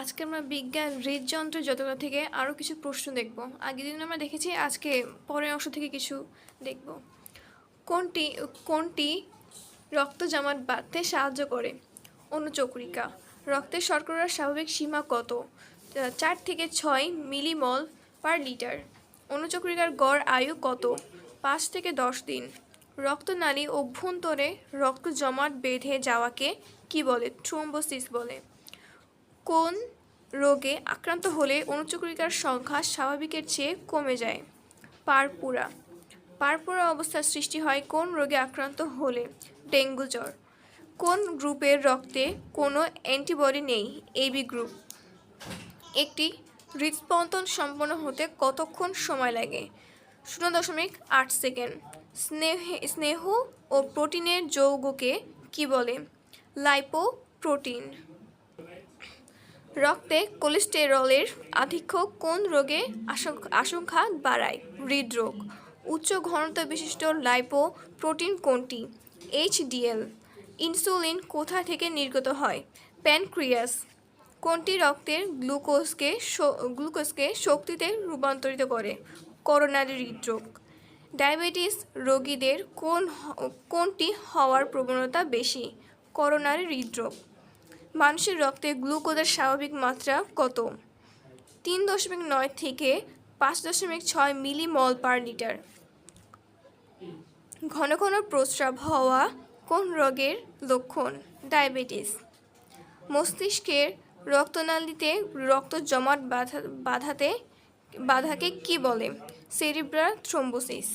আজকে আমরা বিজ্ঞান, হৃদযন্ত্র যতটা থেকে আরও কিছু প্রশ্ন দেখব। আগের দিন আমরা দেখেছি, আজকে পরের অংশ থেকে কিছু দেখব। কোনটি কোনটি রক্ত জমাট বাঁধতে সাহায্য করে? অনুচক্রিকা রক্তের শর্করার স্বাভাবিক সীমা কত? চার থেকে ছয় মিলিমল পার লিটার। অনুচক্রিকার গড় আয়ু কত? পাঁচ থেকে দশ দিন। রক্তনালী অভ্যন্তরে রক্ত জমাট বেঁধে যাওয়াকে কি বলে? থ্রোম্বোসিস বলে। কোন রোগে আক্রান্ত হলে অনুচক্রিকার সংখ্যা স্বাভাবিকের চেয়ে কমে যায়? পারপুরা। পারপুরা অবস্থার সৃষ্টি হয় কোন রোগে আক্রান্ত হলে? ডেঙ্গু জ্বর। কোন গ্রুপের রক্তে কোনো অ্যান্টিবডি নেই? AB group. একটি হৃদস্পন্দন সম্পন্ন হতে কতক্ষণ সময় লাগে? শূন্য দশমিক আট সেকেন্ড। স্নেহ স্নেহ ও প্রোটিনের যৌগকে কি বলে? লাইপো প্রোটিন রক্তে কোলেস্টেরলের আধিক্য কোন রোগে আশঙ্কা বাড়ায়? হৃদরোগ। উচ্চ ঘনত্ব বিশিষ্ট লাইপো প্রোটিন কোনটি এইচডিএল ইনসুলিন কোথা থেকে নির্গত হয়? প্যানক্রিয়াস। কোনটি রক্তের গ্লুকোজকে গ্লুকোজকে শক্তিতে রূপান্তরিত করে? করোনারি হৃদরোগ। ডায়াবেটিস রোগীদের কোন কোনটি হওয়ার প্রবণতা বেশি? করোনারি হৃদরোগ। মানুষের রক্তে গ্লুকোজের স্বাভাবিক মাত্রা কত? তিন দশমিক নয় থেকে পাঁচ দশমিক ছয় মিলিমল পার লিটার। ঘন ঘন প্রস্রাব হওয়া কোন রোগের লক্ষণ? ডায়াবেটিস। মস্তিষ্কের রক্তনালীতে রক্ত জমাট বাধা, বাধাতে, বাধাকে কি বলে? Cerebral thrombosis.